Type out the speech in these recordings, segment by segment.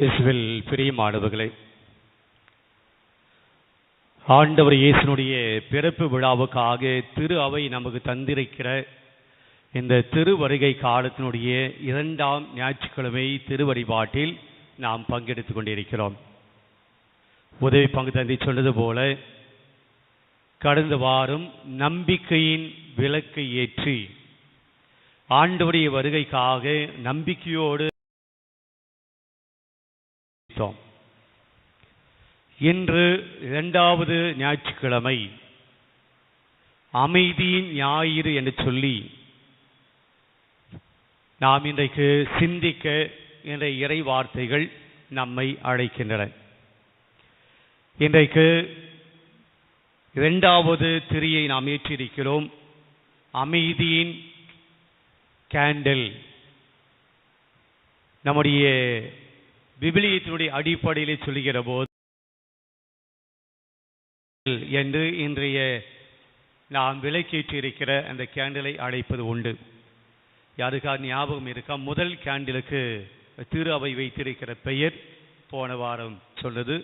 இயேசுவில் பிரியமானவர்களே ஆண்டவர் இயேசுனுடைய பிறப்பு விழாவுக்காக திரு அவை நமக்கு தந்திருக்கிற இந்த திரு வருகை காலத்தினுடைய இரண்டாம் ஞாயிற்றுக்கிழமை திருவழிபாட்டில் நாம் பங்கெடுத்து கொண்டிருக்கிறோம். உதவி பங்கு தந்தி சொன்னது போல கடந்த வாரம் நம்பிக்கையின் விளக்கை ஏற்றி ஆண்டவருடைய வருகைக்காக நம்பிக்கையோடு பார்த்தோம். இன்று இரண்டாவது ஞாயிற்றுக்கிழமை. அமைதியின் ஞாயிறு என்று சொல்லி நாம் இன்றைக்கு சிந்திக்க என்ற இறை வார்த்தைகள் நம்மை அழைக்கின்றன. இன்றைக்கு இரண்டாவது திரியை நாம் ஏற்றிருக்கிறோம். அமைதியின் கேண்டில் நம்முடைய விபிலியத்தினுடைய அடிப்படையிலே சொல்லுகிற போது என்று இன்றைய நாம் விலைக்கேற்றி இருக்கிற அந்த கேண்டிலை அழைப்பது உண்டு. யாருக்கா ஞாபகம் இருக்கா? முதல் கேண்டிலுக்கு திரு அவை வைத்திருக்கிற பெயர் போன வாரம் சொன்னது.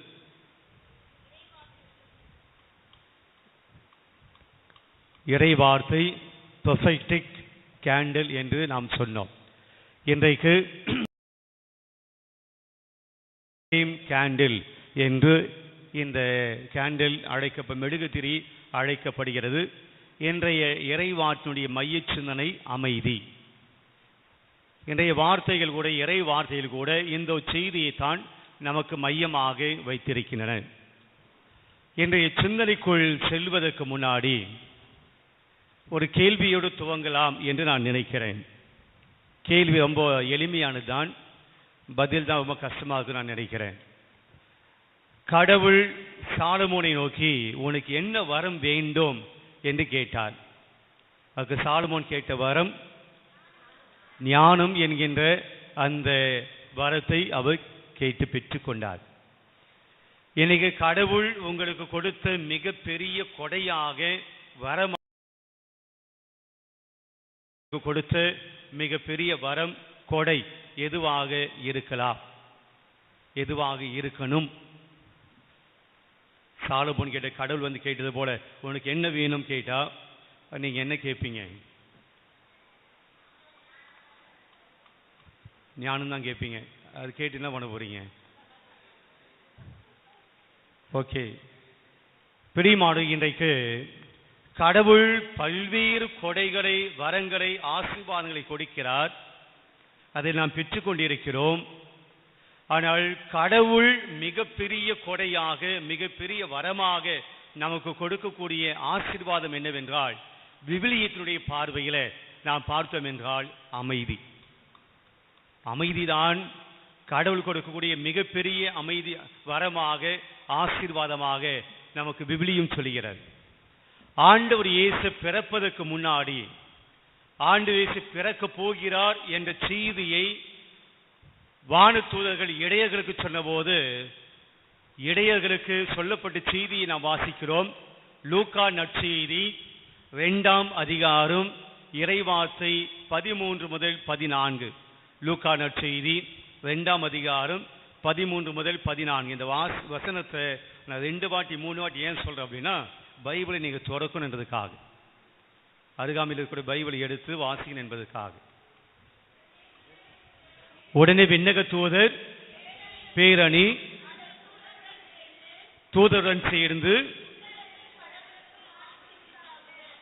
இறை வார்த்தை கேண்டில் என்று நாம் சொன்னோம். இன்றைக்கு கேண்டில் என்று இந்த கேண்டில் அழைக்க மெழுகுதிரி அழைக்கப்படுகிறது. இன்றைய இறைவாற்றினுடைய மைய சிந்தனை அமைதி. இன்றைய வார்த்தைகள் கூட இறை வார்த்தைகள் கூட இந்த செய்தியைத்தான் நமக்கு மையமாக வைத்திருக்கின்றன. இன்றைய சிந்தனைக்குள் செல்வதற்கு முன்னாடி ஒரு கேள்வியோடு துவங்கலாம் என்று நான் நினைக்கிறேன். கேள்வி ரொம்ப எளிமையானதுதான். பதில் தான் ரொம்ப கஷ்டமாக நான் நினைக்கிறேன். கடவுள் சாலமோனை நோக்கி உனக்கு என்ன வரம் வேண்டும்? என்று கேட்டார். அதுக்கு சாலமோன் கேட்ட வரம் ஞானம் என்கின்ற அந்த வரத்தை அவர் கேட்டு பெற்றுக்கொண்டார் இன்னைக்கு கடவுள் உங்களுக்கு கொடுத்த மிகப்பெரிய கொடையாக வரம் கொடுத்த மிகப்பெரிய வரம் கொடை. எதுவாக இருக்கலாம்? எதுவாக இருக்கணும்? சாலபோன் கேட்ட கடவுள் வந்து கேட்டது போல உனக்கு என்ன வேணும்? கேட்டா நீங்க என்ன கேட்பீங்க ஞானம் தான் கேட்பீங்க அது கேட்டு என்ன பண்ண போறீங்க? ஓகே. பிடிமாடு இன்றைக்கு கடவுள் பல்வேறு கொடைகளை வரங்களை ஆசீர்வாதங்களை கொடுக்கிறார். அதை நாம் பெற்றுக்கொண்டிருக்கிறோம். ஆனால் கடவுள் மிகப்பெரிய கொடையாக மிகப்பெரிய வரமாக நமக்கு கொடுக்கக்கூடிய ஆசீர்வாதம் என்னவென்றால் விவிலியத்தினுடைய பார்வையில் நாம் பார்த்தோம் என்றால் அமைதி. அமைதிதான் கடவுள் கொடுக்கக்கூடிய மிகப்பெரிய அமைதி வரமாக ஆசீர்வாதமாக நமக்கு விவிலியம் சொல்கிறது ஆண்டவர் இயேசு பிறப்பதற்கு முன்னாடி ஆண்டு இயேசு பிறக்க போகிறார் என்ற செய்தியை வானதூதர்கள் இடையர்களுக்கு சொன்னபோது இடையர்களுக்கு சொல்லப்பட்ட செய்தியை நாம் வாசிக்கிறோம். லூக்கா நற்செய்தி ரெண்டாம் அதிகாரம் இறைவார்த்தை பதிமூன்று முதல் பதினான்கு. லூக்கா நற்செய்தி ரெண்டாம் அதிகாரம் பதிமூன்று முதல் பதினான்கு. இந்த வாஸ் வசனத்தை நான் ரெண்டு வாட்டி மூணு வாட்டி ஏன் சொல்கிறேன் அப்படின்னா பைபிளை நீங்கள் துறக்கணுன்றதுக்காக. அருகாமையில் இருக்கக்கூடிய பைபிளை எடுத்து வாசிக்கணும் என்பதற்காக. உடனே விண்ணக தூதர் பேரணி தூதருடன் சேர்ந்து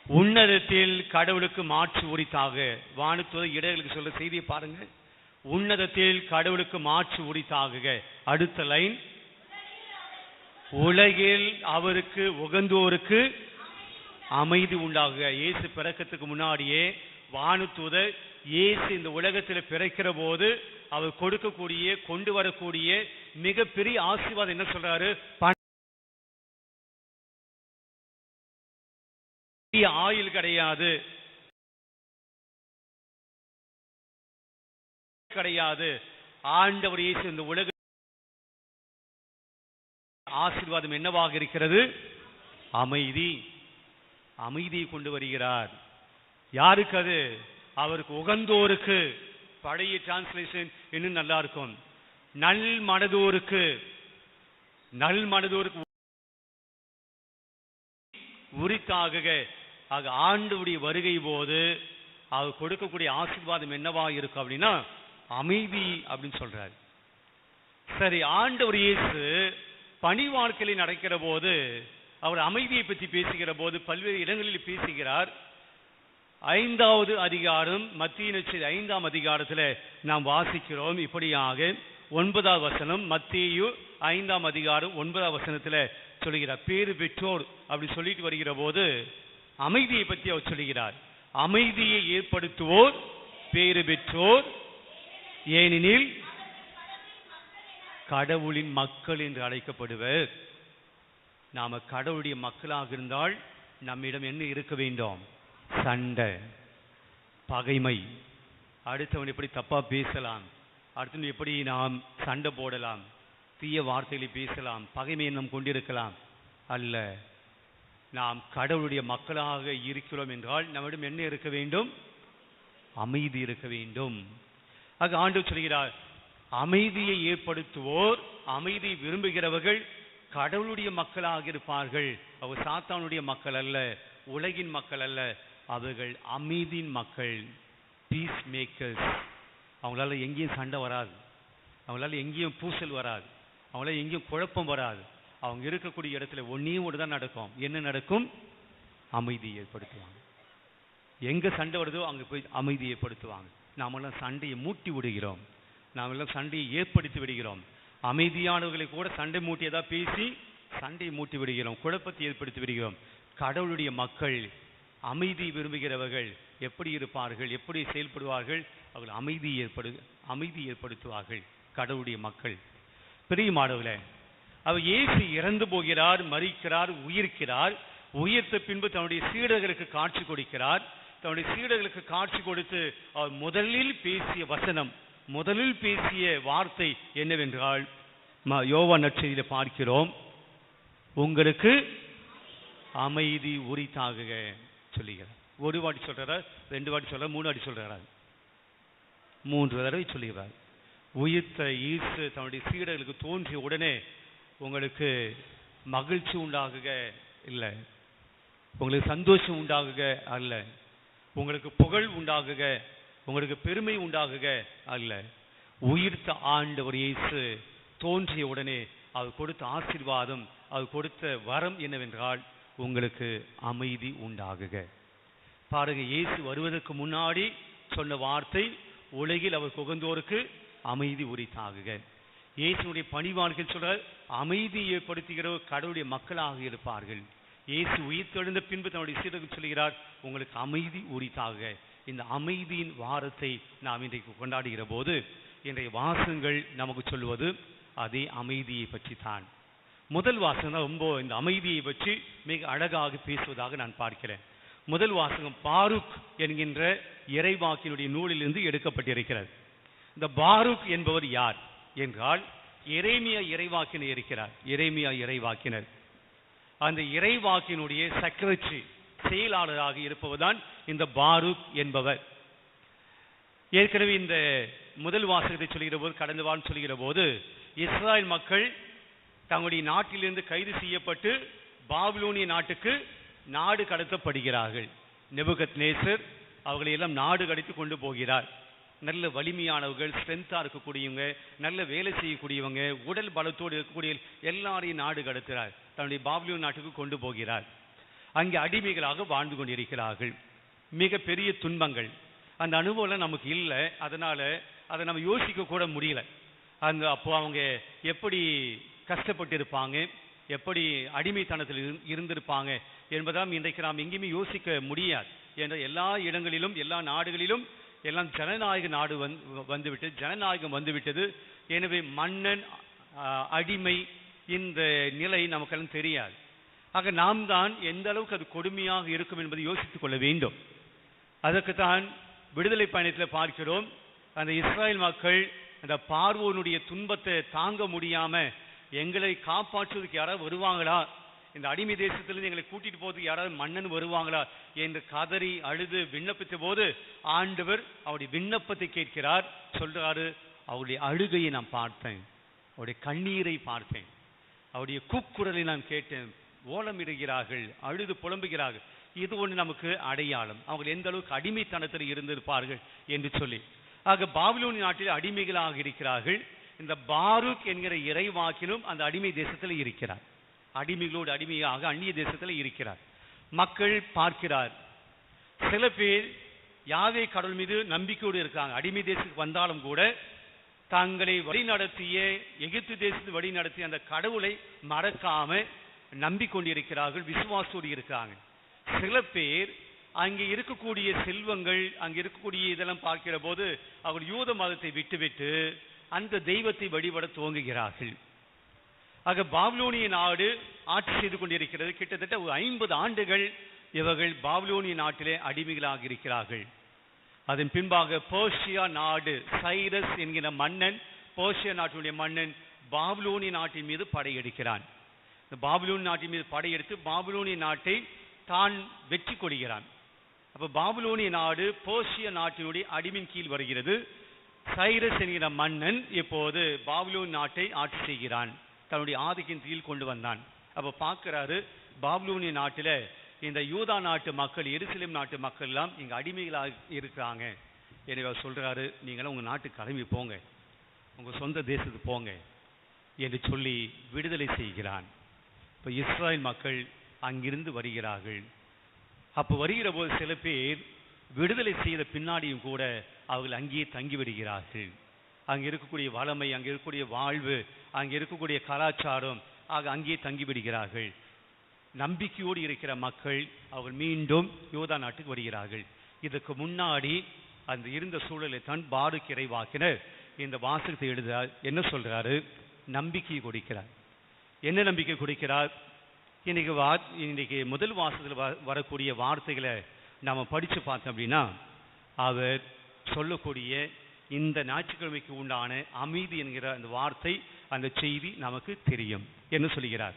உன்னதத்தில் கடவுளுக்கு மாற்று உரித்தாக. வானத்தூதர் இடங்களுக்கு சொல்ற செய்தியை பாருங்க. உன்னதத்தில் கடவுளுக்கு மாற்று உரித்தாக அடுத்த லைன். உலகில் அவருக்கு உகந்தோருக்கு அமைதி உண்டாகுக. இயேசு பிறக்கத்துக்கு முன்னாடியே வானுத்தூதர் இயேசு இந்த உலகத்தில் பிறக்கிற போது அவர் கொடுக்கக்கூடிய கொண்டு வரக்கூடிய மிகப்பெரிய ஆசீர்வாதம் என்ன சொல்றாரு? ஆயுள் கிடையாது. கிடையாது. ஆண்டவர் இயேசு இந்த உலக ஆசீர்வாதம் என்னவாக இருக்கிறது? அமைதி. அமைதியை கொண்டு வருகிறார். யாருக்கு அது அவருக்கு உகந்தோருக்கு. பழைய டிரான்ஸ்லேஷன் இன்னும் நல்லா இருக்கும் நல் மனதோருக்கு. நல் மனதோருக்கு உரித்தாகுக. ஆக ஆண்டவுடைய வருகை போது அவர் கொடுக்கக்கூடிய ஆசீர்வாதம் என்னவா இருக்கும் அப்படின்னா அமைதி அப்படின்னு சொல்றாரு. சரி ஆண்டவர் இயேசு பணி வாழ்க்கையில் நடக்கிற போது அவர் அமைதியை பற்றி பேசுகிற போது பல்வேறு இடங்களில் பேசுகிறார். ஐந்தாவது அதிகாரம் மத்திய நட்சத்திர ஐந்தாம் அதிகாரத்தில் நாம் வாசிக்கிறோம் இப்படியாக. ஒன்பதாவது வசனம் மத்தியு ஐந்தாம் அதிகாரம் ஒன்பதாவது வசனத்தில் சொல்லுகிறார் பேரு பெற்றோர் அப்படி சொல்லிட்டு வருகிற போது அமைதியை பற்றி அவர் சொல்லுகிறார் அமைதியை ஏற்படுத்துவோர் பேரு பெற்றோர் ஏனெனில் கடவுளின் மக்கள் என்று அழைக்கப்படுவர். நாம கடவுளுடைய மக்களாக இருந்தால் நம்மிடம் என்ன இருக்க வேண்டும்? சண்டை பகைமை. அடுத்தவன் எப்படி தப்பா பேசலாம்? அடுத்தவன் எப்படி நாம் சண்டை போடலாம்? தீய வார்த்தைகளை பேசலாம்? பகைமை நாம் கொண்டிருக்கலாம்? அல்ல. நாம் கடவுளுடைய மக்களாக இருக்கிறோம் என்றால் நம்மிடம் என்ன இருக்க வேண்டும்? அமைதி இருக்க வேண்டும். ஆக ஆண்டு சொல்கிறார் அமைதியை ஏற்படுத்துவோர் அமைதி விரும்புகிறவர்கள் கடவுளுடைய மக்களாக இருப்பார்கள். அவர் சாத்தானுடைய மக்கள் அல்ல உலகின் மக்கள் அல்ல. அவர்கள் அமைதியின் மக்கள் பீஸ் மேக்கர்ஸ் அவங்களால எங்கேயும் சண்டை வராது. அவங்களால எங்கேயும் பூசல் வராது. அவங்களால எங்கேயும் குழப்பம் வராது. அவங்க இருக்கக்கூடிய இடத்துல ஒன்றையும் ஒன்று தான் நடக்கும். என்ன நடக்கும்? அமைதி ஏற்படுத்துவாங்க. எங்க சண்டை வருதோ அங்கே போய் அமைதி ஏற்படுத்துவாங்க. நாமெல்லாம் சண்டையை மூட்டி விடுகிறோம். நாமெல்லாம் சண்டையை ஏற்படுத்தி விடுகிறோம். அமைதியானவர்களை கூட சண்டை மூட்டியதா பேசி சண்டை மூட்டி விடுகிறோம் குழப்பத்தை ஏற்படுத்தி விடுகிறோம். கடவுளுடைய மக்கள் அமைதி விரும்புகிறவர்கள் எப்படி இருப்பார்கள் எப்படி செயல்படுவார்கள்? அவர்கள் அமைதி ஏற்படு அமைதி ஏற்படுத்துவார்கள் கடவுளுடைய மக்கள். பிரியமானவர்களே அவர் இயேசு இறந்து போகிறார் மறிக்கிறார் உயிர்க்கிறார். உயிர்த்த பின்பு தன்னுடைய சீடர்களுக்கு காட்சி கொடுக்கிறார். தன்னுடைய சீடர்களுக்கு காட்சி கொடுத்து அவர் முதலில் பேசிய வசனம் முதலில் பேசிய வார்த்தை என்னவென்றால் ம- நற்செய்தியில் பார்க்கிறோம். உங்களுக்கு அமைதி உரித்தாகுக சொல்லுகிறார். ஒரு வாட்டி சொல்றாரா? ரெண்டு வாட்டி சொல்கிறார் மூணு வாட்டி சொல்றாரா? மூன்று தடவை சொல்லுகிறார். உயிர்த்த ஈசு தன்னுடைய சீடர்களுக்கு தோன்றிய உடனே உங்களுக்கு மகிழ்ச்சி உண்டாகுக இல்லை. உங்களுக்கு சந்தோஷம் உண்டாகுக அல்ல. உங்களுக்கு புகழ் உண்டாகுக உங்களுக்கு பெருமை உண்டாகுக அல்ல. உயிர்த்த ஆண்டவர் இயேசு தோன்றிய உடனே அவர் கொடுத்த ஆசீர்வாதம் அவர் கொடுத்த வரம் என்னவென்றால் உங்களுக்கு அமைதி உண்டாகுக. பாருங்க இயேசு வருவதற்கு முன்னாடி சொன்ன வார்த்தை உலகில் அவர் புகழ்ந்தோருக்கு அமைதி உரித்தாகுக. இயேசுடைய பணிவான்கள் சொல்ற அமைதி ஏற்படுத்துகிற கடவுளுடைய மக்களாக இருப்பார்கள். இயேசு உயிர்த்தெழுந்த பின்பு தன்னுடைய சீடர்கள் சொல்கிறார் உங்களுக்கு அமைதி உரித்தாக. இந்த அமைதியின் வாரத்தை நாம் இன்றைக்கு கொண்டாடுகிற போது இன்றைய வாசங்கள் நமக்கு சொல்லுவது அதே அமைதியை பற்றி தான். முதல் வாசகம் தான் ரொம்ப இந்த அமைதியை பற்றி மிக அழகாக பேசுவதாக நான் பார்க்கிறேன். முதல் வாசகம் பாருக் என்கின்ற இறைவாக்கினுடைய நூலிலிருந்து எடுக்கப்பட்டிருக்கிறது. இந்த பாருக் என்பவர் யார்? என்றால் இறைமியா இறைவாக்கினர் இருக்கிறார். இறைமியா இறைவாக்கினர். அந்த இறைவாக்கினுடைய செக்ரட்டரி செயலாளராக இருப்பவர்தான் இந்த பாருக் என்பவர். ஏற்கனவே இந்த முதல் வாசகத்தை சொல்கிற போது கடந்த வாரம் சொல்கிற போது இஸ்ராயல் மக்கள் தங்களுடைய நாட்டிலிருந்து கைது செய்யப்பட்டு பாபிலோனிய நாட்டுக்கு நாடு கடத்தப்படுகிறார்கள். நெபுகத் நேசர் அவர்களை எல்லாம் நாடு கடத்தி கொண்டு போகிறார். நல்ல வலிமையானவர்கள் ஸ்ட்ரென்த்தாக இருக்கக்கூடியவங்க நல்ல வேலை செய்யக்கூடியவங்க உடல் பலத்தோடு இருக்கக்கூடிய எல்லாரையும் நாடு கடத்துகிறார். தன்னுடைய பாப்லியூன் நாட்டுக்கு கொண்டு போகிறார். அங்கே அடிமைகளாக வாழ்ந்து கொண்டிருக்கிறார்கள். மிக பெரிய துன்பங்கள். அந்த அனுபவம்லாம் நமக்கு இல்லை. அதனால் அதை நம்ம யோசிக்க கூட முடியல. அந்த அப்போ அவங்க எப்படி கஷ்டப்பட்டு இருப்பாங்க எப்படி அடிமைத்தனத்தில் இரு- இருந்திருப்பாங்க என்பதாம் இன்றைக்கு நாம் எங்கேயுமே யோசிக்க முடியாது. என்ற எல்லா இடங்களிலும் எல்லா நாடுகளிலும் எல்லாம் ஜனநாயக நாடு வந்து வந்துவிட்டது ஜனநாயகம் வந்துவிட்டது. எனவே மன்னன் அடிமை இந்த நிலை நமக்கெல்லாம் தெரியாது. ஆக நாம் தான் எந்த அளவுக்கு அது கொடுமையாக இருக்கும் என்பதை யோசித்துக் கொள்ள வேண்டும். அதற்குத்தான் விடுதலை பயணத்தில் பார்க்கிறோம். அந்த இஸ்ராயல் மக்கள் அந்த பார்வோனுடைய துன்பத்தை தாங்க முடியாம எங்களை காப்பாற்றுவதற்கு யாராவது வருவாங்களா? இந்த அடிமை தேசத்திலிருந்து எங்களை கூட்டிட்டு போறதுக்கு யாராவது மன்னன் வருவாங்களா என்று கதறி அழுது விண்ணப்பித்த போது ஆண்டவர் அவருடைய விண்ணப்பத்தை கேட்கிறார். சொல்றாரு அவருடைய அழுகையை நான் பார்த்தேன். அவருடைய கண்ணீரை பார்த்தேன். அவருடைய கூக்குரலை நான் கேட்டேன். ஓலமிடுகிறார்கள் அழுது புலம்புகிறார்கள். இது ஒன்று நமக்கு அடையாளம். அவங்க எந்த அளவுக்கு அடிமைத்தனத்தில் இருந்திருப்பார்கள் என்று சொல்லி. ஆக பாபிலோனி நாட்டில் அடிமைகளாக இருக்கிறார்கள். இந்த பாருக் என்கிற இறைவாக்கிலும் அந்த அடிமை தேசத்தில் இருக்கிறார். அடிமைகளோடு அடிமையாக அந்நிய தேசத்தில் இருக்கிறார். மக்கள் பார்க்கிறார். சில பேர் யாவே கடவுள் மீது நம்பிக்கையோடு இருக்காங்க. அடிமை தேசத்துக்கு வந்தாலும் கூட தங்களை வழி நடத்திய எகிப்து தேசத்து வழி நடத்திய அந்த கடவுளை மறக்காம நம்பிக்கொண்டிருக்கிறார்கள் விசுவாசோடு இருக்காங்க. சில பேர் அங்கே இருக்கக்கூடிய செல்வங்கள் அங்கே இருக்கக்கூடிய இதெல்லாம் பார்க்கிற போது அவர் யூத மதத்தை விட்டுவிட்டு அந்த தெய்வத்தை வழிபட துவங்குகிறார்கள். ஆக பாப்லோனிய நாடு ஆட்சி செய்து கொண்டிருக்கிறது. கிட்டத்தட்ட ஒரு ஐம்பது ஆண்டுகள் இவர்கள் பாப்லோனிய நாட்டிலே அடிமைகளாக இருக்கிறார்கள். அதன் பின்பாக போர்ஷியா நாடு சைரஸ் என்கிற மன்னன் போர்ஷியா நாட்டினுடைய மன்னன் பாப்லோனிய நாட்டின் மீது படையெடுக்கிறான் இந்த பாபிலோன் நாட்டின் மீது படையெடுத்து பாபிலோனிய நாட்டை தான் வெற்றி கொள்கிறான். அப்போ பாபுலோனிய நாடு போர்ஷிய நாட்டினுடைய அடிமின் கீழ் வருகிறது. சைரஸ் என்கிற மன்னன் இப்போது பாபிலோன் நாட்டை ஆட்சி செய்கிறான். தன்னுடைய ஆதிக்கின் கீழ் கொண்டு வந்தான். அப்போ பார்க்குறாரு பாபிலோனிய நாட்டில் இந்த யூதா நாட்டு மக்கள் எருசலேம் நாட்டு மக்கள் எல்லாம் இங்கே அடிமைகளாக இருக்கிறாங்க. எனவே அவர் சொல்கிறாரு நீங்களாம் உங்கள் நாட்டுக்கு கிளம்பி போங்க. உங்கள் சொந்த தேசத்துக்கு போங்க என்று சொல்லி விடுதலை செய்கிறான். இப்போ இஸ்ராயல் மக்கள் அங்கிருந்து வருகிறார்கள். அப்போ வருகிற போது சில பேர் விடுதலை செய்த பின்னாடியும் கூட அவர்கள் அங்கேயே தங்கி விடுகிறார்கள் அங்கே இருக்கக்கூடிய வளமை அங்கே இருக்கக்கூடிய வாழ்வு அங்கே இருக்கக்கூடிய கலாச்சாரம் ஆக அங்கேயே தங்கிவிடுகிறார்கள் நம்பிக்கையோடு இருக்கிற மக்கள் அவர்கள் மீண்டும் யோதா நாட்டுக்கு வருகிறார்கள். இதுக்கு முன்னாடி அந்த இருந்த சூழலை தான் பாருக்கு இறைவாக்கினர். இந்த வாசகத்தை எழுதுகிறார் என்ன சொல்கிறாரு நம்பிக்கை கொடுக்கிறார். என்ன நம்பிக்கை கொடுக்கிறார்? இன்னைக்கு வா இன்னைக்கு முதல் வாசத்தில் வரக்கூடிய வார்த்தைகளை நாம் படித்து பார்த்தோம் அப்படின்னா அவர் சொல்லக்கூடிய இந்த ஞாயிற்றுக்கிழமைக்கு உண்டான அமைதி என்கிற அந்த வார்த்தை அந்த செய்தி நமக்கு தெரியும். என்ன சொல்லுகிறார்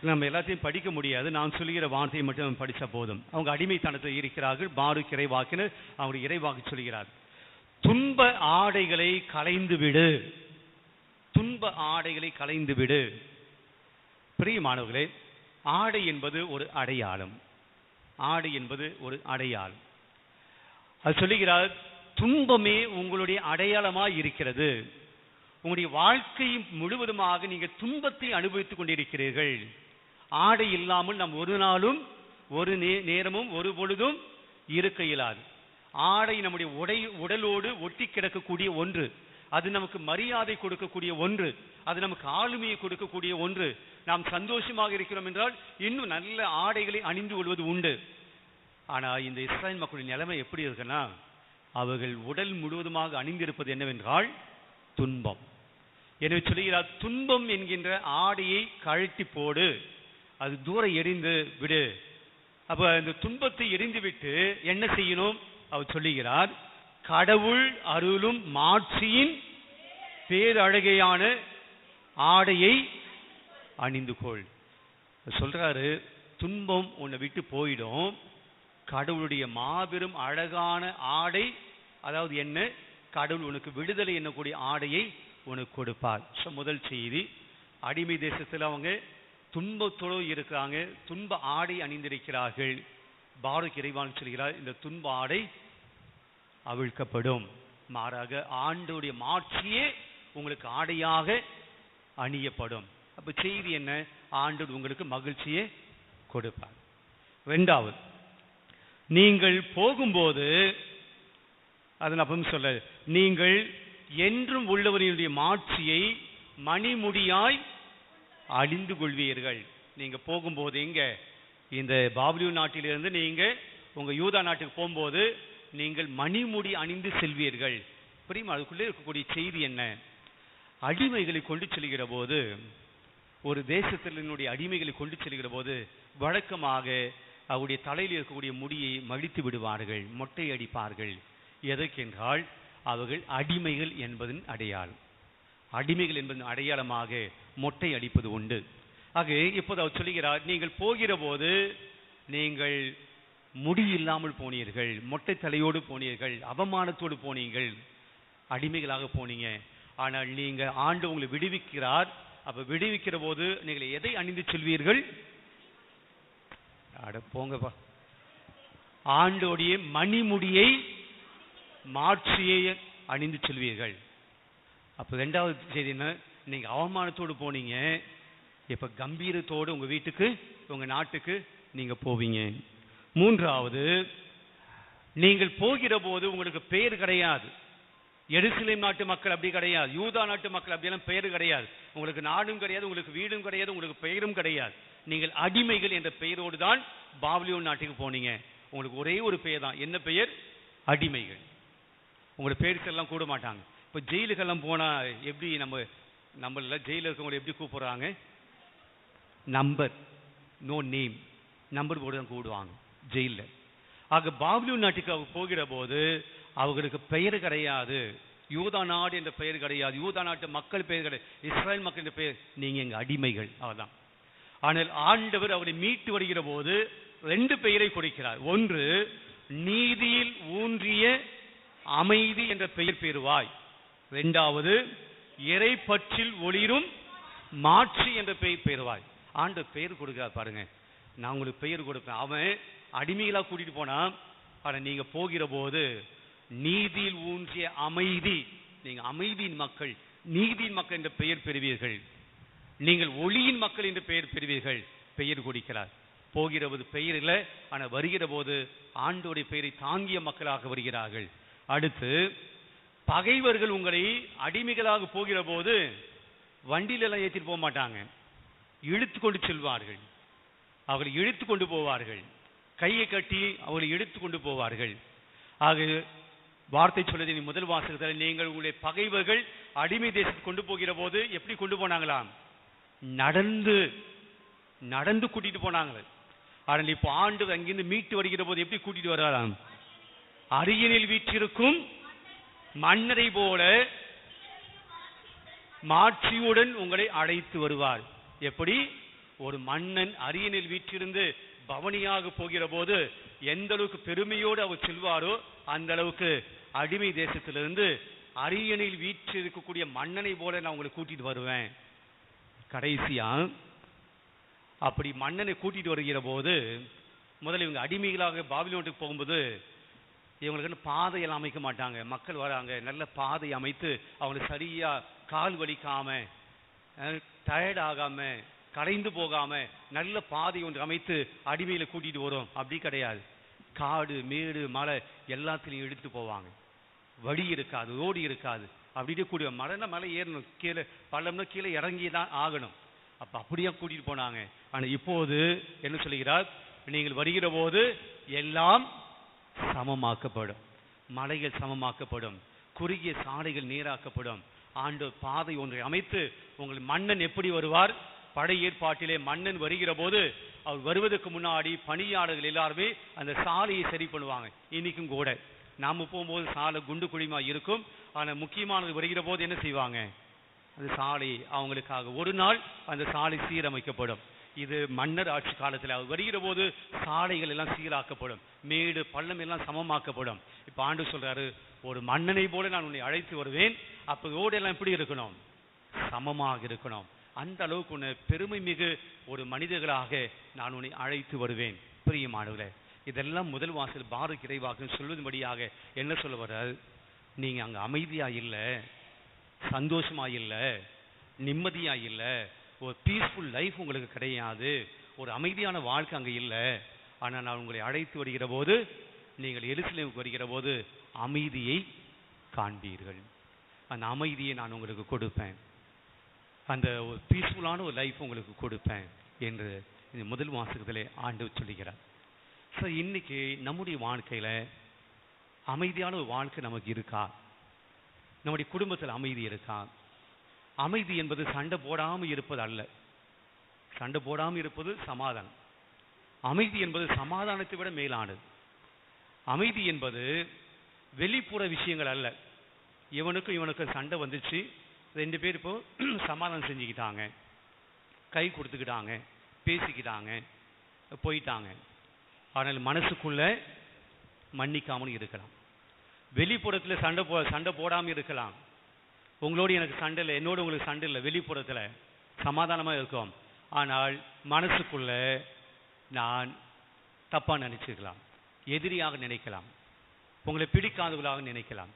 நம்ம எல்லாத்தையும் படிக்க முடியாது. நான் சொல்லுகிற வார்த்தையை மட்டும் நம்ம போதும். அவங்க அடிமைத்தனத்தில் இருக்கிறார்கள். பாரு இறைவாக்கினர் அவருடைய இறைவாக்கு சொல்கிறார். துன்ப ஆடைகளை களைந்து விடு. துன்ப ஆடைகளை களைந்து விடு. பிரியமானவர்களே ஆடை என்பது ஒரு அடையாளம். ஆடை என்பது ஒரு அடையாளம். அது சொல்லுகிறார் துன்பமே உங்களுடைய அடையாளமாக இருக்கிறது. உங்களுடைய வாழ்க்கை முழுவதுமாக நீங்கள் துன்பத்தை அனுபவித்துக் கொண்டிருக்கிறீர்கள். ஆடை இல்லாமல் நாம் ஒரு நாளும் ஒரு நே- நேரமும் ஒரு பொழுதும் இருக்க இயலாது ஆடை நம்முடைய உடை உடலோடு ஒட்டி கிடக்கக்கூடிய ஒன்று. அது நமக்கு மரியாதை கொடுக்கக்கூடிய ஒன்று. அது நமக்கு ஆளுமையை கொடுக்கக்கூடிய ஒன்று. நாம் சந்தோஷமாக இருக்கிறோம் என்றால் இன்னும் நல்ல ஆடைகளை அணிந்து கொள்வது உண்டு. ஆனால் இந்த இஸ்ராயல் மக்களுடைய நிலைமை எப்படி இருக்குன்னா அவர்கள் உடல் முழுவதுமாக அணிந்திருப்பது என்னவென்றால் துன்பம். எனவே சொல்லுகிறார் துன்பம் என்கின்ற ஆடையை கழட்டி போடு. அது தூர எரிந்து விடு. அப்ப இந்த துன்பத்தை எரிந்துவிட்டு என்ன செய்யணும்? அவர் சொல்லுகிறார் கடவுள் அருளும் மாட்சியின் பேரழகையான ஆடையை அணிந்து கொள் சொல்றாரு துன்பம் உன்னை விட்டு போயிடும். கடவுளுடைய மாபெரும் அழகான ஆடை அதாவது என்ன? கடவுள் உனக்கு விடுதலை என்னக்கூடிய ஆடையை உனக்கு கொடுப்பார். ஸோ முதல் செய்தி அடிமை தேசத்தில் அவங்க துன்பத்தோடு இருக்கிறாங்க துன்ப ஆடை அணிந்திருக்கிறார்கள். பாரத் இறைவான் சொல்கிறார் இந்த துன்ப ஆடை அவிழ்க்கப்படும். மாறாக ஆண்டோடைய மாட்சியே உங்களுக்கு ஆடையாக அணியப்படும். அப்ப செய்தி என்ன? ஆண்டு உங்களுக்கு மகிழ்ச்சியை கொடுப்பார். ரெண்டாவது நீங்கள் போகும்போது அதன் அப்பவும் சொல்ல நீங்கள் என்றும் உள்ளவர்களுடைய மாட்சியை மணிமுடியாய் அழிந்து கொள்வீர்கள். நீங்க போகும்போது எங்க? இந்த பாபிலோன் நாட்டிலிருந்து நீங்க உங்க யூதா நாட்டுக்கு போகும்போது நீங்கள் மணிமுடி அணிந்து செல்வீர்கள். புரியுமா? அதுக்குள்ளே இருக்கக்கூடிய செய்தி என்ன? அடிமைகளை கொண்டு செல்கிற போது ஒரு தேசத்தினுடைய அடிமைகளை கொண்டு செல்கிற போது வழக்கமாக அவருடைய தலையில் இருக்கக்கூடிய முடியை மடித்து விடுவார்கள் மொட்டை அடிப்பார்கள் எதற்கென்றால் அவர்கள் அடிமைகள் என்பதன் அடையாளம். அடிமைகள் என்பதன் அடையாளமாக மொட்டை அடிப்பது உண்டு. ஆக இப்போது அவர் சொல்லுகிறார் நீங்கள் போகிற போது நீங்கள் முடி இல்லாமல் போனீர்கள் மொட்டை தலையோடு போனீர்கள் அவமானத்தோடு போனீர்கள் அடிமைகளாக போனீங்க. ஆனால் நீங்கள் ஆண்டு உங்களை விடுவிக்கிறார். அப்போ விடுவிக்கிற போது நீங்கள் எதை அணிந்து செல்வீர்கள்? அட போங்கப்பா. ஆண்டோடைய மணிமுடியை மாட்சியை அணிந்து செல்வீர்கள். அப்போ ரெண்டாவது செய்தி என்ன? நீங்க அவமானத்தோடு போனீங்க. இப்போ கம்பீரத்தோடு உங்க வீட்டுக்கு உங்க நாட்டுக்கு நீங்க போவீங்க. மூன்றாவது நீங்கள் போகிற போது உங்களுக்கு பெயர் கிடையாது. எருசலேம் நாட்டு மக்கள் அப்படி கிடையாது. யூதா நாட்டு மக்கள் அப்படியெல்லாம் பெயர் கிடையாது. உங்களுக்கு நாடும் கிடையாது உங்களுக்கு வீடும் கிடையாது உங்களுக்கு பெயரும் கிடையாது. நீங்கள் அடிமைகள் என்ற பெயரோடு தான் பாபிலியோன் நாட்டுக்கு போனீங்க. உங்களுக்கு ஒரே ஒரு பெயர் தான் என்ன பெயர்? அடிமைகள். உங்களோட பேருக்கெல்லாம் கூட மாட்டாங்க. இப்போ ஜெயிலுக்கெல்லாம் போனால் எப்படி நம்ம நம்மள ஜெயிலில் இருக்கவங்களை எப்படி கூப்பிடுறாங்க? நம்பர் நோ நேம் நம்பர் போட்டு தான் கூடுவாங்க ஜெயிலில். ஆக பாப்லியூன் நாட்டுக்கு அவங்க போகிற போது அவர்களுக்கு பெயர் கிடையாது. யூதா நாடு என்ற பெயர் கிடையாது. யூதா நாட்டு மக்கள் பெயர் கிடையாது. இஸ்ரேல் மக்கள் என்ற பெயர். நீங்கள் எங்கள் அடிமைகள். அவதான் ஆனால் ஆண்டவர் அவரை மீட்டு வருகிற போது ரெண்டு பெயரை கொடுக்கிறார். ஒன்று நீதியில் ஊன்றிய அமைதி என்ற பெயர் பெறுவாய். இரண்டாவது இறைப்பற்றில் ஒளிரும் மாட்சி என்ற பெயர் பெறுவாய். ஆண்டு பெயர் கொடுக்கிறார் பாருங்க. நான் உங்களுக்கு பெயர் கொடுப்பேன். அவன் அடிமையிலா கூட்டிட்டு போனான். ஆனா நீங்க போகிற போது நீதியில் ஊன்றிய அமைதி நீங்க அமைதியின் மக்கள் நீதியின் மக்கள் என்ற பெயர் பெறுவீர்கள். நீங்கள் ஒளியின் மக்கள் என்று பெயர் பெறுவீர்கள். பெயர் கொடுக்கிறார். போகிற பெயர் இல்லை. ஆனால் வருகிற போது ஆண்டோடைய பெயரை தாங்கிய மக்களாக வருகிறார்கள். அடுத்து பகைவர்கள் உங்களை அடிமைகளாக போகிற போது வண்டியில எல்லாம் ஏற்றிட்டு போக மாட்டாங்க. இழுத்து கொண்டு செல்வார்கள். அவர்களை இழுத்து கொண்டு போவார்கள். கையை கட்டி அவர்களை இழுத்து கொண்டு போவார்கள். ஆக வார்த்தை சொல்லுது நீ முதல் வாசகத்தில் நீங்கள் உங்களுடைய பகைவர்கள் அடிமை தேசத்துக்கு கொண்டு போகிற போது எப்படி கொண்டு போனாங்களாம்? நடந்து நடந்து கூட்டிட்டு போனாங்க. ஆனால் இப்போ ஆண்டு அங்கிருந்து மீட்டு வருகிற போது எப்படி கூட்டிட்டு வர்றாராம் அரியணில் வீற்றிருக்கும் மன்னரை போல மாட்சியுடன் உங்களை அழைத்து வருவார். எப்படி? ஒரு மன்னன் அரியணில் வீற்றிருந்து பவனியாக போகிற போது எந்த அளவுக்கு பெருமையோடு அவர் செல்வாரோ அந்த அளவுக்கு அடிமை தேசத்திலிருந்து அரியணையில் வீற்றிருக்கக்கூடிய மன்னனை போல நான் உங்களை கூட்டிட்டு வருவேன். கடைசியா அப்படி மன்னனை கூட்டிட்டு வருகிற போது முதல்ல இவங்க அடிமைகளாக பாபிலோட்டுக்கு போகும்போது இவங்களுக்கு பாதையெல்லாம் அமைக்க மாட்டாங்க. மக்கள் வராங்க. நல்ல பாதை அமைத்து அவங்களை சரியா கால் வலிக்காம டயர்ட் ஆகாம கலைந்து போகாம நல்ல பாதை ஒன்று அமைத்து அடிமையில கூட்டிட்டு வரும். அப்படி கிடையாது. காடு மேடு மலை எல்லாத்திலையும் எடுத்து போவாங்க. வழி இருக்காது ரோடு இருக்காது. அப்படியே கூடிய மலைனா மலை ஏறணும். கீழே பள்ளம்னா கீழே இறங்கி தான் ஆகணும். அப்ப அப்படியே கூட்டிட்டு போனாங்க. ஆனா இப்போது என்ன சொல்லுகிறார்? நீங்கள் வருகிற போது எல்லாம் சமமாக்கப்படும். மலைகள் சமமாக்கப்படும். குறுகிய சாலைகள் நீராக்கப்படும். ஆண்டு பாதை ஒன்றை அமைத்து உங்கள் மன்னன் எப்படி வருவார்? படை ஏற்பாட்டிலே மன்னன் வருகிற போது அவர் வருவதற்கு முன்னாடி பணியாளர்கள் எல்லாருமே அந்த சாலையை சரி பண்ணுவாங்க. இன்னைக்கும் கூட. நாம போகும்போது சாலை குண்டு குழிமா இருக்கும். ஆனா முக்கியமானது வருகிற போது என்ன செய்வாங்க? அந்த சாலை அவங்களுக்காக. ஒரு நாள் அந்த சாலை சீரமைக்கப்படும். இது மன்னர் ஆட்சி காலத்தில் அவர் வருகிற போது சாலைகள் எல்லாம் சீராக்கப்படும். மேடு பள்ளம் எல்லாம் சமமாக்கப்படும். இப்ப ஆண்டு சொல்றாரு ஒரு மன்னனை போல நான் உன்னை அழைத்து வருவேன். அப்ப ரோடு எல்லாம் எப்படி இருக்கணும்? சமமாக இருக்கணும். அந்த அளவுக்கு உன்னை பெருமை மிகு ஒரு மனிதர்களாக நான் உன்னை அழைத்து வருவேன். பிரியமானவர்களே இதெல்லாம் முதல் வாசல் பாரு இறைவாக சொல்வதுபடியாக என்ன சொல்ல வர்றார்? நீங்கள் அங்கே அமைதியாக இல்லை சந்தோஷமாக இல்லை நிம்மதியாக இல்லை ஒரு பீஸ்ஃபுல் லைஃப் உங்களுக்கு கிடையாது ஒரு அமைதியான வாழ்க்கை அங்கே இல்லை. ஆனால் நான் உங்களை அழைத்து வருகிற போது நீங்கள் எருசலேமுக்கு வருகிற போது அமைதியை காண்பீர்கள். அந்த அமைதியை நான் உங்களுக்கு கொடுப்பேன். அந்த ஒரு பீஸ்ஃபுல்லான ஒரு லைஃப் உங்களுக்கு கொடுப்பேன் என்று இந்த முதல் மாசத்திலே ஆண்டு சொல்லுகிறார். ஸோ இன்னைக்கு நம்முடைய வாழ்க்கையில் அமைதியான ஒரு வாழ்க்கை நமக்கு இருக்கா? நம்முடைய குடும்பத்தில் அமைதி இருக்கா? அமைதி என்பது சண்டை போடாமல் இருப்பது அல்ல. சண்டை போடாமல் இருப்பது சமாதானம். அமைதி என்பது சமாதானத்தை விட மேலானது. அமைதி என்பது வெளிப்புற விஷயங்கள் அல்ல. இவனுக்கும் இவனுக்கும் சண்டை வந்துச்சு. ரெண்டு பேர் இப்போ சமாதானம் செஞ்சுக்கிட்டாங்க. கை கொடுத்துக்கிட்டாங்க. பேசிக்கிட்டாங்க. போயிட்டாங்க. ஆனால் மனசுக்குள்ள மன்னிக்காமல் இருக்கலாம். வெளிப்புறத்தில் சண்டை போ சண்டை போடாமல் இருக்கலாம். உங்களோடு எனக்கு சண்டை இல்லை என்னோட உங்களுக்கு சண்டை இல்லை வெளிப்புறத்தில் சமாதானமாக இருக்கும். ஆனால் மனசுக்குள்ள நான் தப்பாக நினச்சிருக்கலாம் எதிரியாக நினைக்கலாம் உங்களை பிடிக்காதவர்களாக நினைக்கலாம்.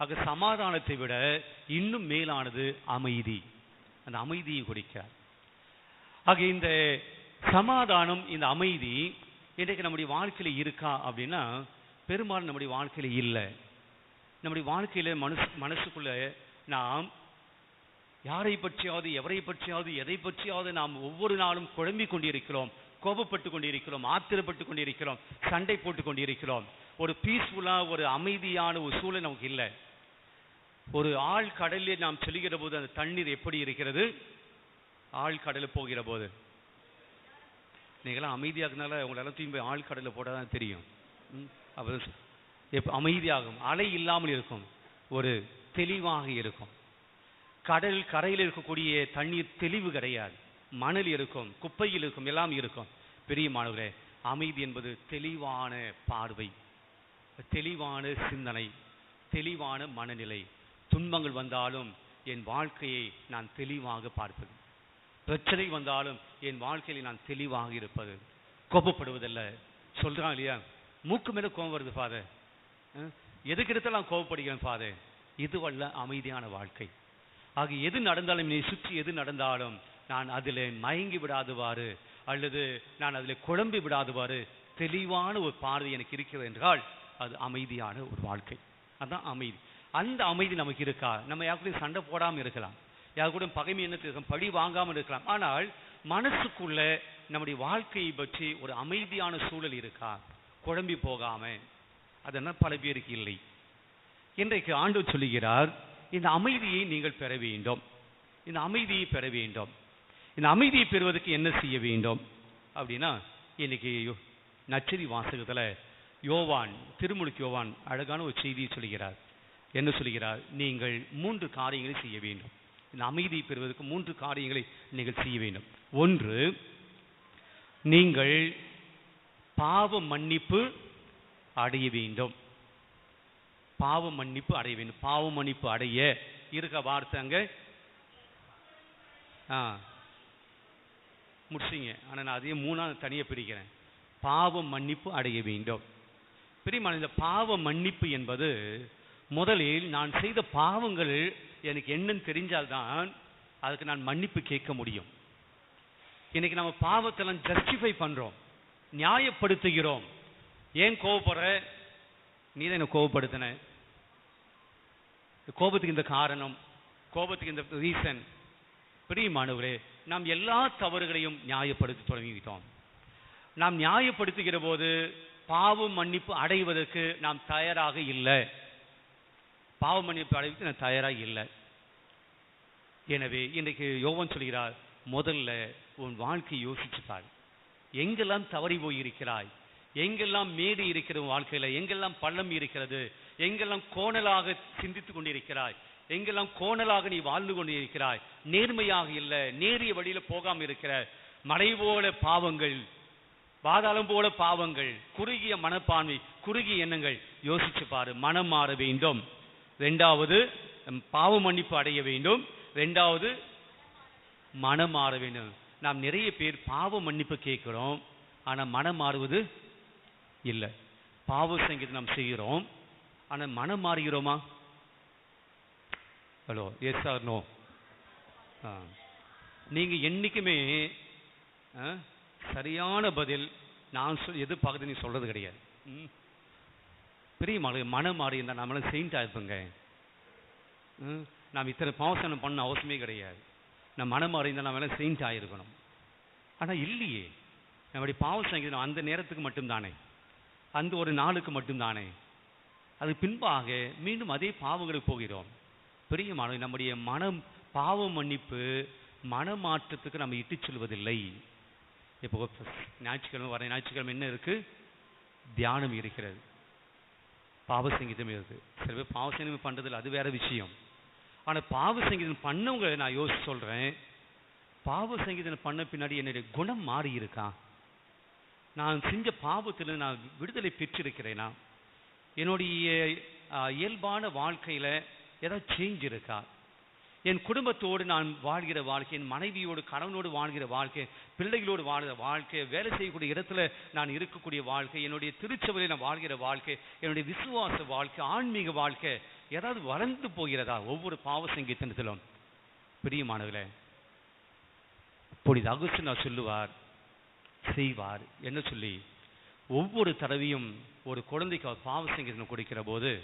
ஆக சமாதானத்தை விட இன்னும் மேலானது அமைதி. அந்த அமைதியை குறிக்கிறார் ஆக இந்த சமாதானம் இந்த அமைதி இன்றைக்கு நம்முடைய வாழ்க்கையில் இருக்கா அப்படின்னா பெரும்பாலும் நம்முடைய வாழ்க்கையில் இல்லை. நம்முடைய வாழ்க்கையில் மனசு மனசுக்குள்ள நாம் யாரை பற்றியாவது எவரை பற்றியாவது எதை பற்றியாவது நாம் ஒவ்வொரு நாளும் குழம்பி கொண்டிருக்கிறோம். கோபப்பட்டு கொண்டிருக்கிறோம். ஆத்திரப்பட்டு கொண்டிருக்கிறோம். சண்டை போட்டு கொண்டிருக்கிறோம். ஒரு பீஸ்ஃபுல்லாக ஒரு அமைதியான ஒரு சூழல் நமக்கு இல்லை. ஒரு ஆழ் கடலில் நாம் செல்கிற போது அந்த தண்ணீர் எப்படி இருக்கிறது? ஆழ் கடலில் போகிற போது. நீங்களாம் அமைதியாக்குனால உங்களெல்லாம் தூக்கி போய் ஆழ் கடலில் போட்டால் தான் தெரியும் அப்போ எப்போ அமைதியாகும். அலை இல்லாமல் இருக்கும். ஒரு தெளிவாக இருக்கும். கடல் கரையில் இருக்கக்கூடிய தண்ணீர் தெளிவு கிடையாது. மணல் இருக்கும் குப்பையில் இருக்கும் எல்லாம் இருக்கும். பெரிய மாணவர்களே அமைதி என்பது தெளிவான பார்வை தெளிவான சிந்தனை தெளிவான மனநிலை. துன்பங்கள் வந்தாலும் என் வாழ்க்கையை நான் தெளிவாக பார்ப்பது பிரச்சனை வந்தாலும் என் வாழ்க்கையில் நான் தெளிவாக இருப்பது. கோபப்படுவதில்லை. சொல்றான் இல்லையா? மூக்கு மேல கோபம் வருது ஃபாதர் எதுக்கு எடுத்தாலும் கோபப்படுகிறேன் ஃபாதர் இதுவல்ல அமைதியான வாழ்க்கை. ஆக எது நடந்தாலும் நீ சுற்றி எது நடந்தாலும் நான் அதில் மயங்கி விடாதுவாறு அல்லது நான் அதில் குழம்பி விடாதுவாறு தெளிவான ஒரு பார்வை எனக்கு இருக்கிறது என்றால் அது அமைதியான ஒரு வாழ்க்கை. அதுதான் அமைதி. அந்த அமைதி நமக்கு இருக்கா? நம்ம யாருக்கூடையும் சண்டை போடாமல் இருக்கலாம். யாருக்கூடையும் பகைமை எண்ணத்தில் இருக்கலாம் பழி வாங்காமல் இருக்கலாம். ஆனால் மனசுக்குள்ள நம்முடைய வாழ்க்கையை பற்றி ஒரு அமைதியான சூழல் இருக்கா? குழம்பி போகாம. அதெல்லாம் பல பேருக்கு இல்லை. இன்றைக்கு ஆண்டு சொல்லுகிறார் இந்த அமைதியை நீங்கள் பெற வேண்டும். இந்த அமைதியை பெற வேண்டும். இந்த அமைதியை பெறுவதற்கு என்ன செய்ய வேண்டும்? அப்படின்னா இன்னைக்கு யோ- நச்சரி வாசகத்தில் யோவான் திருமுழுக்கு யோவான் அழகான ஒரு செய்தியை சொல்கிறார் என்ன சொல்கிறார் நீங்கள் மூன்று காரியங்களை செய்ய வேண்டும். இந்த அமைதியை பெறுவதற்கு மூன்று காரியங்களை நீங்கள் செய்ய வேண்டும். ஒன்று நீங்கள் பாவ மன்னிப்பு அடைய வேண்டும். பாவ மன்னிப்பு அடைய வேண்டும். பாவ மன்னிப்பு அடைய. இருக்க வார்த்தை அங்கே. ஆ முடிச்சிங்க. ஆனால் நான் அதையே மூணாவது தனியாக பிரிக்கிறேன். பாவ மன்னிப்பு அடைய வேண்டும். பிரியமான இந்த பாவ மன்னிப்பு என்பது முதலில் நான் செய்த பாவங்கள் எனக்கு என்னன்னு தெரிஞ்சால்தான் அதுக்கு நான் மன்னிப்பு கேட்க முடியும். இன்னைக்கு நம்ம பாவத்தெல்லாம் ஜஸ்டிஃபை பண்றோம். நியாயப்படுத்துகிறோம். ஏன் கோவப்படுற? நீ தான் என்ன கோவப்படுத்தின. கோபத்துக்கு இந்த காரணம் கோபத்துக்கு இந்த ரீசன் பிரியமானவரே நாம் எல்லா தவறுகளையும் நியாயப்படுத்தி தொடங்கிவிட்டோம். நாம் நியாயப்படுத்துகிற போது பாவம் மன்னிப்பு அடைவதற்கு நாம் தயாராக இல்லை. பாவ மன்னிப்பு அடைவதற்கு நான் தயாராக இல்லை. எனவே இன்றைக்கு யோவன் சொல்கிறார் முதல்ல உன் வாழ்க்கையை யோசிச்சு எங்கெல்லாம் தவறி போயிருக்கிறாய்? எங்கெல்லாம் மேடு இருக்கிற வாழ்க்கையில் வாழ்க்கையில? எங்கெல்லாம் பள்ளம் இருக்கிறது? எங்கெல்லாம் கோணலாக சிந்தித்து கொண்டிருக்கிறாய்? எங்கெல்லாம் கோணலாக நீ வாழ்ந்து கொண்டிருக்கிறாய்? நேர்மையாக இல்லை நேரிய வழியில போகாமல் இருக்கிற மலை போல பாவங்கள் பாதாளம் போல பாவங்கள் குறுகிய மனப்பான்மை குறுகிய எண்ணங்கள் யோசிச்சு பாரு. மனம் மாற வேண்டும். ரெண்டாவது பாவ மன்னிப்பு அடைய வேண்டும். ரெண்டாவது மனம் மாற வேண்டும். நாம் நிறைய பேர் பாவ மன்னிப்பு கேட்குறோம் ஆனால் மனம் மாறுவது இல்லை. பாவ சங்கீதம் நாம் செய்கிறோம் ஆனால் மனம் மாறுகிறோமா? ஹலோ எஸ் ஆர் நோ நீங்கள் என்றைக்குமே ஆ, சரியான பதில் நான் சொல் எது பகுதி நீ சொல்கிறது கிடையாது. ம். பெரிய மலை மனம் மாறி இருந்தால் நம்மளும் செயின்ட் ஆயிருப்போங்க ம், நாம் இத்தனை பாவசனம் பண்ண அவசியமே கிடையாது. நம்ம மனம் மாறி இருந்தால் நம்ம எல்லாம் செயின்ட் ஆகிருக்கணும் ஆனால் இல்லையே. நம்முடைய பாவ சங்கீதம் அந்த நேரத்துக்கு மட்டும்தானே. அந்த ஒரு நாளுக்கு மட்டும்தானே. அது பின்பாக மீண்டும் அதே பாவங்களுக்கு போகிறோம். பெரிய மாணவி நம்முடைய மனம் பாவ மன்னிப்பு மனமாற்றத்துக்கு நம்ம இட்டுச் செல்வதில்லை. இப்போ ஞாயிற்றுக்கிழமை வர ஞாயிற்றுக்கிழமை என்ன இருக்குது தியானம் இருக்கிறது. பாவ சங்கீதம் இருக்கு சில பேர் பாவ சங்கீதம் பண்றதில்ல அது வேற விஷயம். ஆனால் பாவ சங்கீதம் பண்ணவங்க நான் யோசிச்சு சொல்கிறேன் பாவ சங்கீதம் பண்ண பின்னாடி என்னுடைய குணம் மாறி இருக்கா? நான் செஞ்ச பாவத்தில் நான் விடுதலை பெற்றிருக்கிறேனா? என்னுடைய இயல்பான வாழ்க்கையில் ஏதாவது சேஞ்ச் இருக்கா? என் குடும்பத்தோடு நான் வாழ்கிற வாழ்க்கை என் மனைவியோடு கணவனோடு வாழ்கிற வாழ்க்கை பிள்ளைகளோடு வாழ்கிற வாழ்க்கை வேலை செய்யக்கூடிய இடத்துல நான் இருக்கக்கூடிய வாழ்க்கை என்னுடைய திருச்சபையில் நான் வாழ்கிற வாழ்க்கை என்னுடைய விசுவாச வாழ்க்கை ஆன்மீக வாழ்க்கை ஏதாவது வளர்ந்து போகிறதா? ஒவ்வொரு பாவ சங்கீதத்திலும் பிரியமானவர்களே புனித அகுஸ்டினா சொல்லுவார் செய்வார். என்ன சொல்லி? ஒவ்வொரு தடவையும் ஒரு குழந்தைக்கு அவர் பாவசங்கீதனம் கொடுக்கிற போது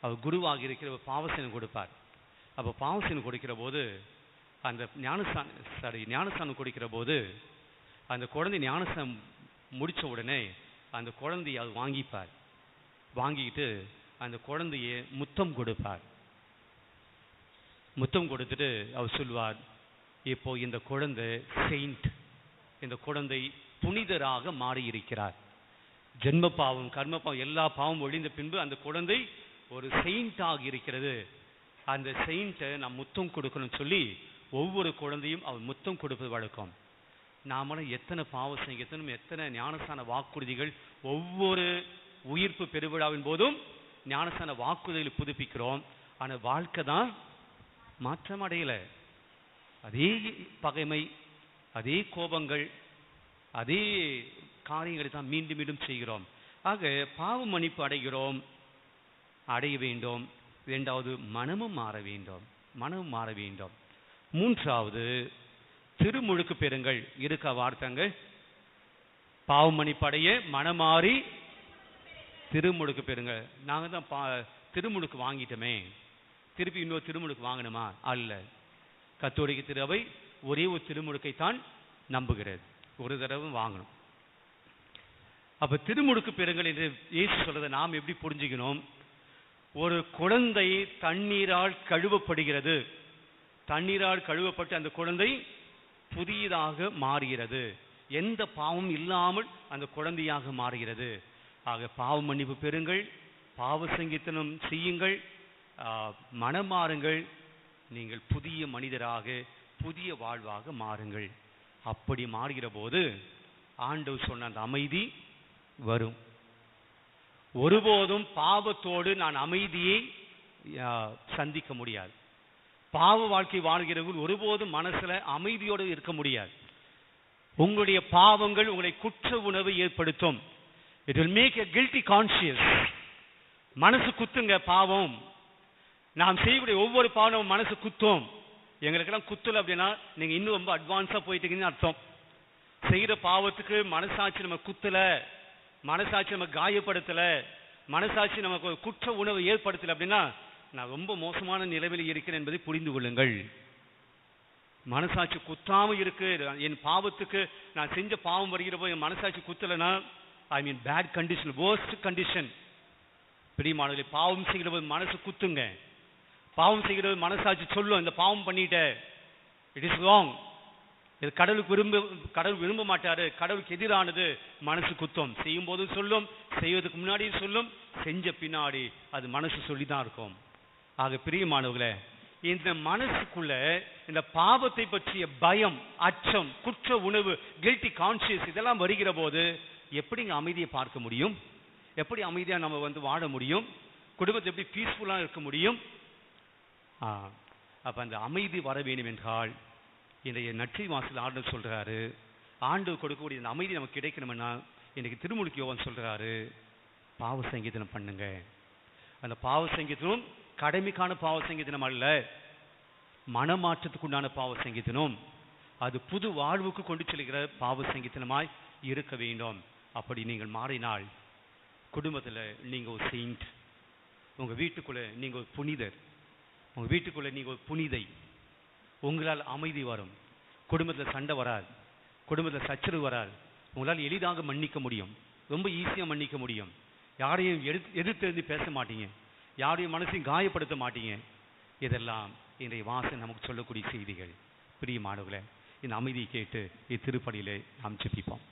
அவர் குருவாக இருக்கிற பாவசனம் கொடுப்பார். அப்போ பாவசனம் கொடுக்கிற போது அந்த ஞானசான் சாரி ஞானஸ்தானம் கொடுக்கிற போது அந்த குழந்தை ஞானசான் முடிச்ச உடனே அந்த குழந்தையை அது வாங்கிப்பார். வாங்கிக்கிட்டு அந்த குழந்தைய முத்தம் கொடுப்பார். முத்தம் கொடுத்துட்டு அவர் சொல்வார் இப்போ இந்த குழந்தை செயின்ட் இந்த குழந்தை புனிதராக மாறியிருக்கிறார். ஜென்ம பாவம் கர்ம பாவம் எல்லா பாவம் ஒழிந்த பின்பு அந்த குழந்தை ஒரு செயின்டாக இருக்கிறது. அந்த செயின்ட்டை நான் முத்தம் கொடுக்கணும்னு சொல்லி ஒவ்வொரு குழந்தையும் அவர் முத்தம் கொடுப்பது வழக்கம். நாமளும் எத்தனை பாவ சங்கீதனும் எத்தனை ஞானசான வாக்குறுதிகள் ஒவ்வொரு உயிர்ப்பு பெருவிழாவின் போதும் ஞானசான வாக்குறுதிகள் புதுப்பிக்கிறோம். ஆனால் வாழ்க்கை தான் மாற்றம் அடையலை அதே பகைமை அதே கோபங்கள் அதே காரியங்களை தான் மீண்டும் மீண்டும் செய்கிறோம். ஆக பாவ மன்னிப்பு அடைகிறோம் அடைய வேண்டும். இரண்டாவது மனமும் மாற வேண்டும். மனமும் மாற வேண்டும். மூன்றாவது திருமுழுக்கு பெறுங்கள். இருக்க வார்த்தைங்க பாவமணிப்படைய மனமாறி திருமுழுக்கு பெறுங்கள். நாங்கள் தான் பா திருமுழுக்கு வாங்கிட்டோமே. திருப்பி இன்னொரு திருமுழுக்கு வாங்கணுமா? அல்ல. கத்தோலிக்க திருவை ஒரே ஒரு திருமுழுக்கை தான் நம்புகிறது. ஒரு தடவை வாங்கணும். அப்ப திருமுழுக்கு பெறுங்கள் என்று இயேசு சொல்றதை நாம் எப்படி புரிஞ்சுக்கணும்? ஒரு குழந்தை தண்ணீரால் கழுவப்படுகிறது. தண்ணீரால் கழுவப்பட்டு அந்த குழந்தை புதியதாக மாறுகிறது. எந்த பாவம் இல்லாமல் அந்த குழந்தையாக மாறுகிறது. ஆக பாவ மன்னிப்பு பெறுங்கள். பாவ சங்கீத்தனம் செய்யுங்கள். மனம் மனமாறுங்கள். நீங்கள் புதிய மனிதராக புதிய வாழ்வாக மாறுங்கள். அப்படி மாறுகிற போது ஆண்டவர் சொன்ன அந்த அமைதி வரும். ஒருபோதும் பாவத்தோடு நான் அமைதியை சந்திக்க முடியாது. பாவ வாழ்க்கை வாழ்கிறவர்கள் ஒருபோதும் மனசுல அமைதியோடு இருக்க முடியாது. உங்களுடைய பாவங்கள் உங்களை குற்ற உணர்வை ஏற்படுத்தும். It will make a guilty conscious மனசு குத்துங்க பாவம். நாம் செய்யக்கூடிய ஒவ்வொரு பாவமும் மனசு குத்தும். எங்களுக்கெல்லாம் குத்தல அப்படின்னா நீங்க இன்னும் ரொம்ப அட்வான்ஸா போயிட்டீங்கன்னு அர்த்தம். செய்கிற பாவத்துக்கு மனசாட்சி நம்ம குத்தலை. மனசாட்சி நம்ம காயப்படுத்தல மனசாட்சி நமக்கு ஒரு குற்ற உணவு ஏற்படுத்தல அப்படின்னா நான் ரொம்ப மோசமான நிலைமையில் இருக்கிறேன் என்பதை புரிந்து கொள்ளுங்கள். மனசாட்சி குத்தாமல் இருக்கு என் பாவத்துக்கு நான் செஞ்ச பாவம் வருகிற போது என் மனசாட்சி குத்தலைன்னா I mean bad condition worst condition பிரியமானவர்களே பாவம் செய்கிற போது மனசு குத்துங்க. பாவம் செய்கிற போது மனசாட்சி சொல்லும் இந்த பாவம் பண்ணிட்ட. இட் இஸ் ராங் இது கடவுளுக்கு விரும்ப கடவுள் விரும்ப மாட்டாரு. கடவுளுக்கு எதிரானது மனசு குத்தம். செய்யும் போது சொல்லும் செய்வதற்கு முன்னாடி சொல்லும் செஞ்ச பின்னாடி அது மனசு சொல்லி தான் இருக்கும். ஆக பிரியமானவர்களே இந்த மனசுக்குள்ள இந்த பாவத்தை பற்றிய பயம் அச்சம் குற்ற உணவு கில்ட்டி கான்சியஸ் இதெல்லாம் வருகிற போது எப்படிங்க அமைதியை பார்க்க முடியும்? எப்படி அமைதியா நம்ம வந்து வாழ முடியும்? குடும்பத்தை எப்படி பீஸ்ஃபுல்லா இருக்க முடியும்? ஆ, அப்ப அந்த அமைதி வர வேண்டும் என்றால் இன்றைய நற்றி வாசல் ஆண்டு சொல்கிறாரு ஆண்டு கொடுக்கக்கூடிய இந்த அமைதி நமக்கு கிடைக்கணும்னா இன்றைக்கு திருமுழுக்கு யோவன் சொல்கிறாரு பாவ சங்கீதனம் பண்ணுங்க. அந்த பாவ சங்கீதனம் கடமைக்கான பாவ சங்கீதனம் அல்ல. மனமாற்றத்துக்குண்டான பாவ சங்கீதனம் அது புது வாழ்வுக்கு கொண்டு செல்கிற பாவ சங்கீதனமாய் இருக்க வேண்டும். அப்படி நீங்கள் மாறினால் குடும்பத்தில் நீங்கள் ஒரு செயின்ட் உங்கள் வீட்டுக்குள்ளே நீங்கள் ஒரு புனிதர் உங்கள் வீட்டுக்குள்ளே நீங்கள் ஒரு புனிதை உங்களால் அமைதி வரும். குடும்பத்தில் சண்டை வராது. குடும்பத்தில் சச்சரவு வராது. உங்களால் எளிதாக மன்னிக்க முடியும். ரொம்ப ஈஸியாக மன்னிக்க முடியும். யாரையும் எதிர்த்து எதிர்த்து பேச மாட்டீங்க. யாரையும் மனசையும் காயப்படுத்த மாட்டீங்க. இதெல்லாம் இன்றைய வாசன் நமக்கு சொல்லக்கூடிய செய்திகள். பிரியமானவர்களே இந்த அமைதியை கேட்டு இத்திருப்படியிலே நாம் செப்பிப்போம்